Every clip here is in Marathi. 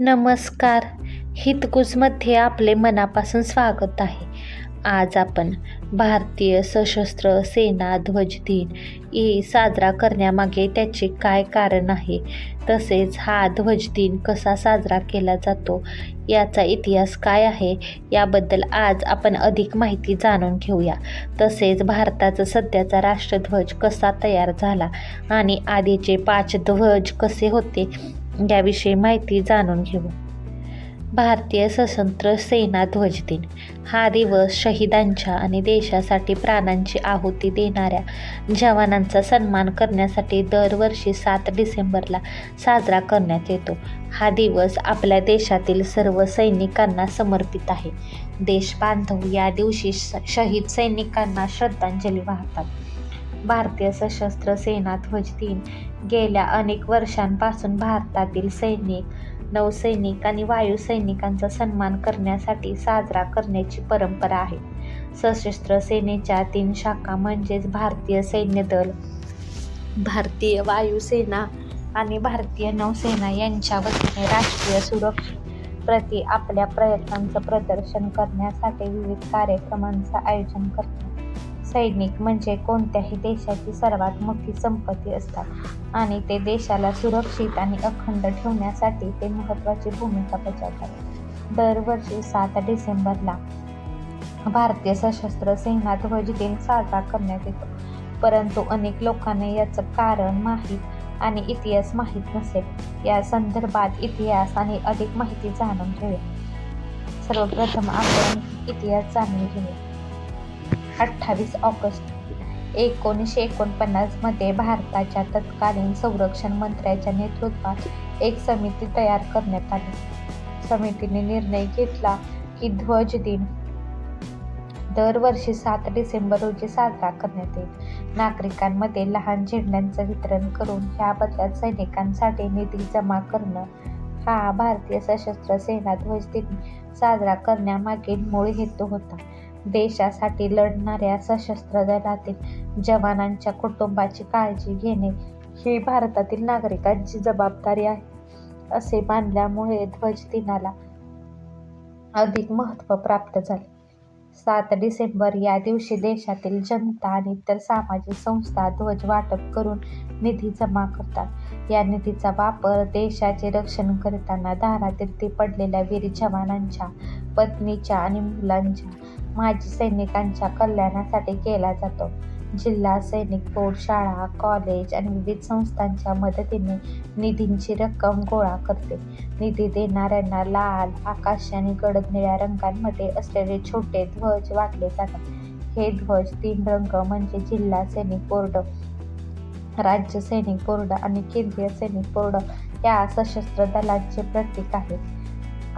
नमस्कार. हितगुजमध्ये आपले मनापासून स्वागत आहे. आज आपण भारतीय सशस्त्र सेना ध्वज दिन ई साजरा करण्यामागे त्याचे काय कारण आहे? तसेच हा ध्वज दिन कसा साजरा केला जातो? याचा इतिहास काय आहे? याबद्दल आज आपण अधिक माहिती जाणून घेऊया. तसेच भारताचा सध्याचा राष्ट्रध्वज कसा तयार झाला? आणि आधीचे पाच ध्वज कसे होते? याविषयी माहिती जाणून घेऊ. भारतीय सशस्त्र सेना ध्वज दिन. हा दिवस शहीदांच्या आणि देशासाठी प्राणांची आहुती देणाऱ्या जवानांचा सन्मान करण्यासाठी दरवर्षी सात डिसेंबरला साजरा करण्यात येतो. हा दिवस आपल्या देशातील सर्व सैनिकांना समर्पित आहे. देशबांधव या दिवशी शहीद सैनिकांना श्रद्धांजली वाहतात. भारतीय सशस्त्र सेना ध्वज दिन. गेल्या अनेक वर्षांपासून भारतातील सैनिक नौसैनिक आणि वायुसैनिकांचा सन्मान करण्यासाठी साजरा करण्याची परंपरा आहे. सशस्त्र सेनेच्या तीन शाखा म्हणजेच भारतीय सैन्य दल भारतीय वायुसेना आणि भारतीय नौसेना यांच्या वतीने राष्ट्रीय सुरक्षे प्रति आपल्या प्रयत्नांचं प्रदर्शन करण्यासाठी विविध कार्यक्रमांचं आयोजन करतात सैनिक म्हणजे कोणत्याही देशाची सर्वात मोठी संपत्ती असतात. आणि ते देशाला सुरक्षित आणि अखंड ठेवण्यासाठी ते महत्त्वाची भूमिका बजावतात. दरवर्षी सात डिसेंबरला भारतीय सशस्त्र सेना ध्वज दिन साजरा करण्यात येतो. परंतु अनेक लोकांना याचं कारण माहीत आणि इतिहास माहीत नसेल. या संदर्भात इतिहास आणि अधिक माहिती जाणून घेऊया. सर्वप्रथम आपण इतिहास जाणून घेऊया. अठ्ठावीस ऑगस्ट एकोणीसशे एकोणपन्नासमध्ये भारताच्या तत्कालीन संरक्षण मंत्र्याच्या नेतृत्वात एक समिती तयार करण्यात आली. समितीने निर्णय घेतला की ध्वज दिन दरवर्षी सात डिसेंबर रोजी साजरा करण्यात येईल. नागरिकांमध्ये लहान झेंड्यांचं वितरण करून ह्या बदल्यात सैनिकांसाठी निधी जमा करणं हा भारतीय सशस्त्र सेना ध्वज दिन साजरा करण्यामागील मूळ हेतू होता. देशासाठी लढणाऱ्या सशस्त्र दलातील जवानांच्या कुटुंबाची काळजी घेणे ही भारतातील नागरिकांची जबाबदारी आहे असे मानल्यामुळे ध्वज दिनाला अधिक महत्त्व प्राप्त झाले. सात डिसेंबर या दिवशी देशातील जनता आणि इतर सामाजिक संस्था ध्वज वाटप करून निधी जमा करतात. या निधीचा वापर देशाचे रक्षण करताना दारातीर्थी पडलेल्या वीर जवानांच्या पत्नीच्या आणि मुलांच्या माजी सैनिकांच्या कल्याणासाठी केला जातो. जिल्हा सैनिक बोर्ड शाळा कॉलेज आणि विविध संस्थांच्या मदतीने निधींची रक्कम गोळा करते. निधी देणाऱ्यांना लाल आकाशी आणि गडद निळ्या रंगांमध्ये असलेले छोटे ध्वज वाटले जातात. हे ध्वज तीन रंग म्हणजे जिल्हा सैनिक बोर्ड राज्य सैनिक बोर्ड आणि केंद्रीय सैनिक बोर्ड या सशस्त्र दलांचे प्रतीक आहेत.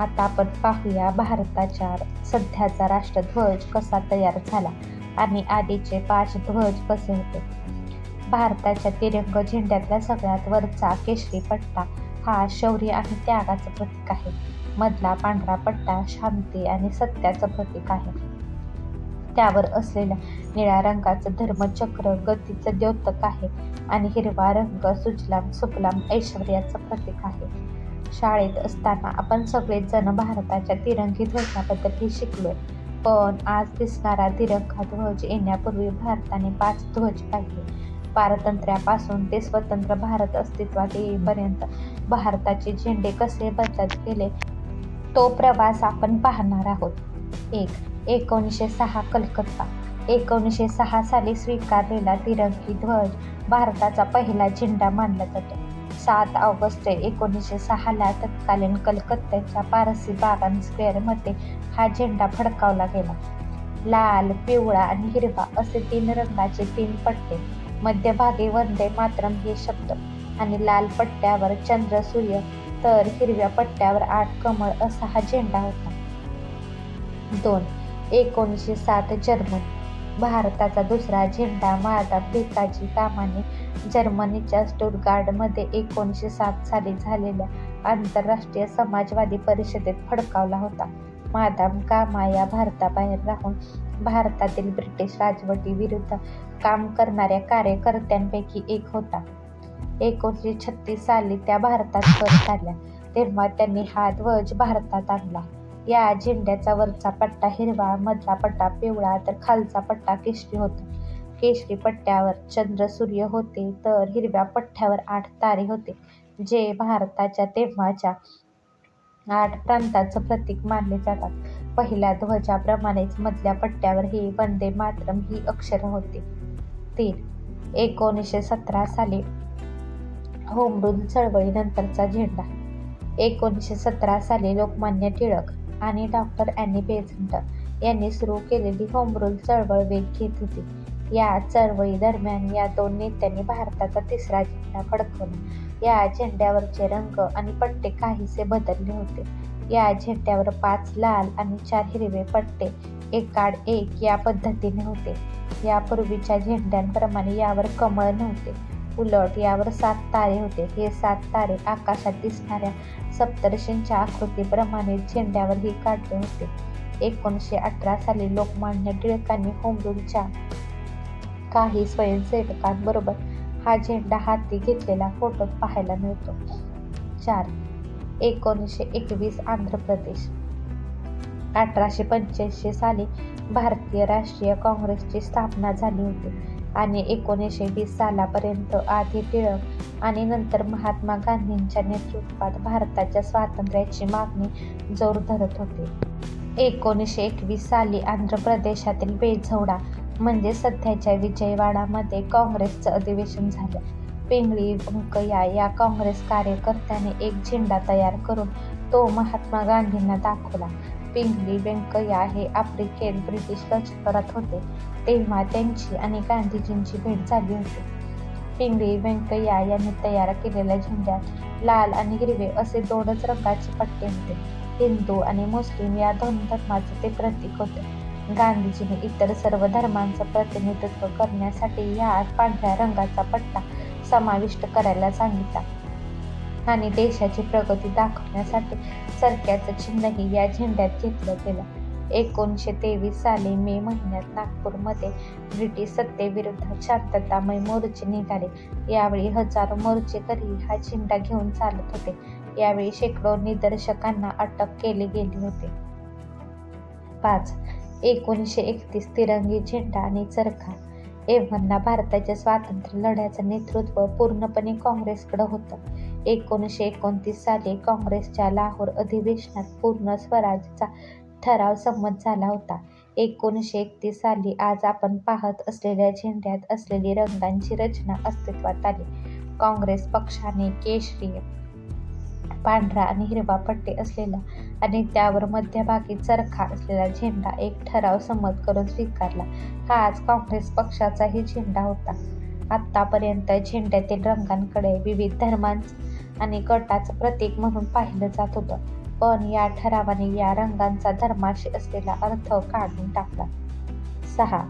आता आपण पाहूया भारताच्या सध्याचा राष्ट्रध्वज कसा तयार झाला आणि आधीचे पाच ध्वज कसे होते? भारताच्या तिरंग झेंड्यातला सगळ्यात वरचा केशरी पट्टा हा शौर्य आणि त्यागाचं प्रतीक आहे. मधला पांढरा पट्टा शांती आणि सत्याचं प्रतीक आहे. त्यावर असलेल्या निळ्या रंगाचं धर्मचक्र गतीचं द्योतक आहे आणि हिरवा रंग सुजलाम सुफलाम ऐश्वर्याचं प्रतीक आहे. शाळेत असताना आपण सगळेच जण भारताच्या तिरंगी ध्वजाबद्दल ही शिकलोय. पण आज दिसणारा तिरंगा ध्वज येण्यापूर्वी भारताने पाच ध्वज पाहिले. पारतंत्र्यापासून ते स्वतंत्र भारत अस्तित्वात येईपर्यंत भारताचे झेंडे कसे बदलत गेले तो प्रवास आपण पाहणार आहोत. एक एकोणीसशे सहा कलकत्ता. एकोणीसशे सहा साली स्वीकारलेला तिरंगी ध्वज भारताचा पहिला झेंडा मानला जातो. सात ऑगस्ट एकोणीसशे सहाला तत्कालीन कलकत्त्याच्या पारसी बागान स्क्वेअरमध्ये हा झेंडा फडकावला गेला. लाल पिवळा आणि हिरवा असे तीन रंगाचे तीन पट्टे मध्यभागी वंदे मातरम हे शब्द आणि लाल पट्ट्यावर चंद्र सूर्य तर हिरव्या पट्ट्यावर आठ कमळ असा हा झेंडा होता. दोन एकोणीसशे सात जर्मन भारताचा दुसरा झेंडा माळदा भिकाजी कामाने जर्मनीच्या स्टुटगार्डमध्ये एकोणीसशे सात साली झालेल्या आंतरराष्ट्रीय समाजवादी परिषदेत फडकावला होता. मादाम कामा या भारताबाहेर राहून भारतातील ब्रिटिश राजवटीविरुद्ध काम करणाऱ्या कार्यकर्त्यांपैकी एक होता. एकोणीसशे छत्तीस साली त्या भारतात परत आल्या तेव्हा त्यांनी हा ध्वज भारतात आणला. या झेंड्याचा वरचा पट्टा हिरवा मधला पट्टा पिवळा तर खालचा पट्टा केशरी होता. केशरी पट्ट्यावर चंद्र सूर्य होते तर हिरव्या पट्ट्यावर आठ तारे होते जे भारताच्या तेव्हाच्या आठ प्रांतांचं प्रतीक मानले जातात. पहिल्या ध्वजाप्रमाणेच मधल्या पट्ट्यावर ही वंदे मातरम ही अक्षरं होती. तीन. एकोणीसशे सतरा साली होम रूल चळवळीनंतरचा झेंडा. एकोणीसशे सतरा साली लोकमान्य टिळक आणि डॉक्टर अॅनी बेझंट यांनी सुरू केलेली होम रूल चळवळ वेग घेत होती. या चळवळी दरम्यान या दोन नेत्यांनी भारताचा तिसरा झेंडा फडकवला. या झेंड्यावरचे रंग आणि पट्टे काहीसे बदलले होते. या झेंड्यावर पाच लाल आणि चार हिरवे पट्टे एकाड एक या पद्धतीने होते. यापूर्वीच्या झेंड्यांप्रमाणे यावर कमळ नव्हते. उलट यावर सात तारे होते. हे सात तारे आकाशात दिसणाऱ्या सप्तर्षींच्या आकृतीप्रमाणे झेंड्यावरही काढले होते. एकोणीसशे अठरा साली लोकमान्य टिळकांनी होमरूलच्या काही स्वयंसेवकांबरोबर हा झेंडा हाती घेतलेला फोटो पाहायला मिळतो. चार. एकोणीसशे एकवीस आंध्र प्रदेश. अठराशे पंच्याऐंशी साली भारतीय राष्ट्रीय काँग्रेसची स्थापना झाली होती आणि एकोणीसशे वीस सालापर्यंत आधी टिळक आणि नंतर महात्मा गांधींच्या नेतृत्वात भारताच्या स्वातंत्र्याची मागणी जोर धरत होती. एकोणीसशे एकवीस साली आंध्र प्रदेशातील बेझवडा म्हणजे सध्याच्या विजयवाडामध्ये काँग्रेसचं अधिवेशन झालं. पिंगळी व्यंकय्या या काँग्रेस कार्यकर्त्याने एक झेंडा तयार करून तो महात्मा गांधींना दाखवला. पिंगली व्यंकय्या हे आफ्रिकेत ब्रिटिश लष्करात होते. तेव्हा त्यांची आणि गांधीजींची भेट झाली होती. पिंगळी व्यंकय्या यांनी तयार केलेल्या झेंड्यात लाल आणि हिरवे असे दोनच रंगाचे पट्टे होते. हिंदू आणि मुस्लिम या दोन धर्माचे ते प्रतीक होते. गांधीजींनी इतर सर्व धर्मांचं प्रतिनिधित्व करण्यासाठी या पांढऱ्या रंगाचा पट्टा समाविष्ट करायला सांगितला. आणि देशाची प्रगती दाखवण्यासाठी सरक्याचं चिन्हही या झेंड्यात घेतलं गेलं. एकोणीसशे तेवीस साली मे महिन्यात नागपूरमध्ये ब्रिटिश सत्तेविरुद्ध शांततामय मोर्चे निघाले. यावेळी हजारो मोर्चेकरी हा झेंडा घेऊन चालत होते. यावेळी शेकडो निदर्शकांना अटक केली गेली होती. पाच एकोणीसशे एकतीस तिरंगी झेंडा आणि चरखा. एव्हांना भारताच्या स्वातंत्र्य लढ्याचं नेतृत्व पूर्णपणे काँग्रेसकडं होतं. एकोणीसशे एकोणतीस साली काँग्रेसच्या लाहोर अधिवेशनात पूर्ण स्वराजचा ठराव संमत झाला होता. एकोणीसशे एकतीस साली आज आपण पाहत असलेल्या झेंड्यात असलेली रंगांची रचना अस्तित्वात आली. काँग्रेस पक्षाने केशरी पांढरा आणि हिरवा पट्टे असलेला आणि त्यावर मध्यभागी चरखा असलेला झेंडा एक ठराव संमत करून स्वीकारला. हा आज काँग्रेस पक्षाचाही झेंडा होता. आत्तापर्यंत झेंड्यातील रंगांकडे विविध धर्मांचं आणि गटाचं प्रतीक म्हणून पाहिलं जात होतं. पण या ठरावाने या रंगांचा धर्माशी असलेला अर्थ काढून टाकला. सहा.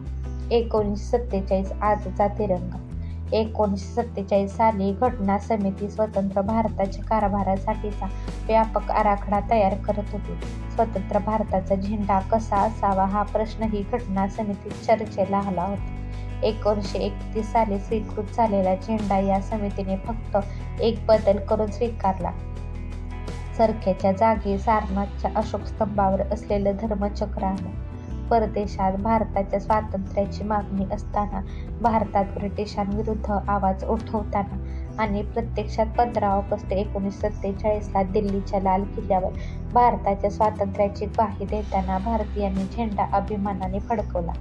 एकोणीसशे सत्तेचाळीस आजचा तिरंगा. एकोणीसशे सत्तेचाळीस साली घटना समिती स्वतंत्र भारताच्या कारभारासाठीचा व्यापक आराखडा तयार करत होती. स्वतंत्र भारताचा झेंडा कसा असावा हा प्रश्न ही घटना समितीत चर्चेला आला होता. एकोणीसशे एकतीस साली स्वीकृत झालेला झेंडा या समितीने फक्त एक बदल करून स्वीकारला. चरख्याच्या जागी सारनाथच्या अशोक स्तंभावर असलेलं धर्मचक्र आलं परदेशात भारताच्या स्वातंत्र्याची मागणी असताना भारतात ब्रिटिशांविरुद्ध आवाज उठवताना आणि प्रत्यक्षात पंधरा ऑगस्ट एकोणीसशे सत्तेचाळीसला दिल्लीच्या लाल किल्ल्यावर भारताच्या स्वातंत्र्याची ग्वाही देताना भारतीयांनी झेंडा अभिमानाने फडकवला.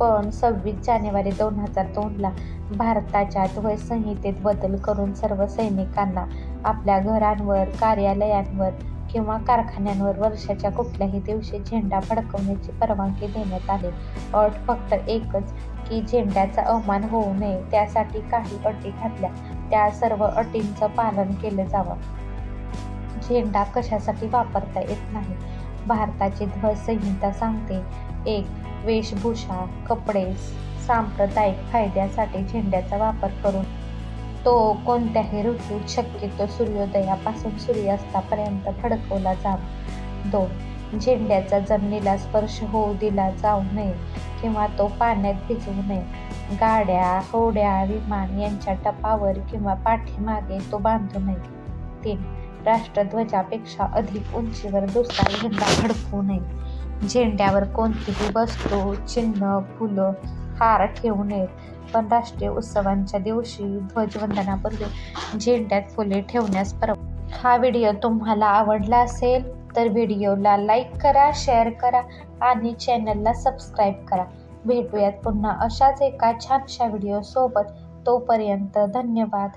पण सव्वीस जानेवारी दोन हजार दोनला भारताच्या ध्वजसंहितेत बदल करून सर्व सैनिकांना आपल्या घरांवर कार्यालयांवर किंवा कारखान्यांवर वर्षाच्या कुठल्याही दिवशी झेंडा फडकवण्याची परवानगी देण्यात आली. अट फक्त एकच की झेंड्याचा अवमान होऊ नये त्यासाठी काही अटी घातल्या. त्या सर्व अटींचं पालन केलं जावं. झेंडा कशासाठी वापरता येत नाही? भारताची ध्वज संहिता सांगते. एक वेशभूषा कपडे सांप्रदायिक फायद्यासाठी झेंड्याचा वापर करून तो कोणत्याही ऋतूत शक्यतो सूर्योदयापासून सूर्यास्तापर्यंत फडकवला जावा. दोन झेंड्याचा जमिनीला स्पर्श होऊ दिला जाऊ नये किंवा तो पाण्यात भिजवू नये. गाड्या होड्या विमान यांच्या टपावर किंवा पाठीमागे तो बांधू नये. तीन राष्ट्रध्वजापेक्षा अधिक उंचीवर दुसरा झेंडा फडकवू नये. झेंड्यावर कोणतीही वस्तू चिन्ह फुलं हार ठेवू नयेत. पण राष्ट्रीय उत्सवांच्या दिवशी ध्वजवंदनापूर्वी झेंड्यात फुले ठेवण्यास परवा. हा व्हिडिओ तुम्हाला आवडला असेल तर व्हिडिओला लाईक करा शेअर करा आणि चॅनलला सबस्क्राईब करा. भेटूयात पुन्हा अशाच एका छानशा व्हिडिओ सोबत तोपर्यंत धन्यवाद.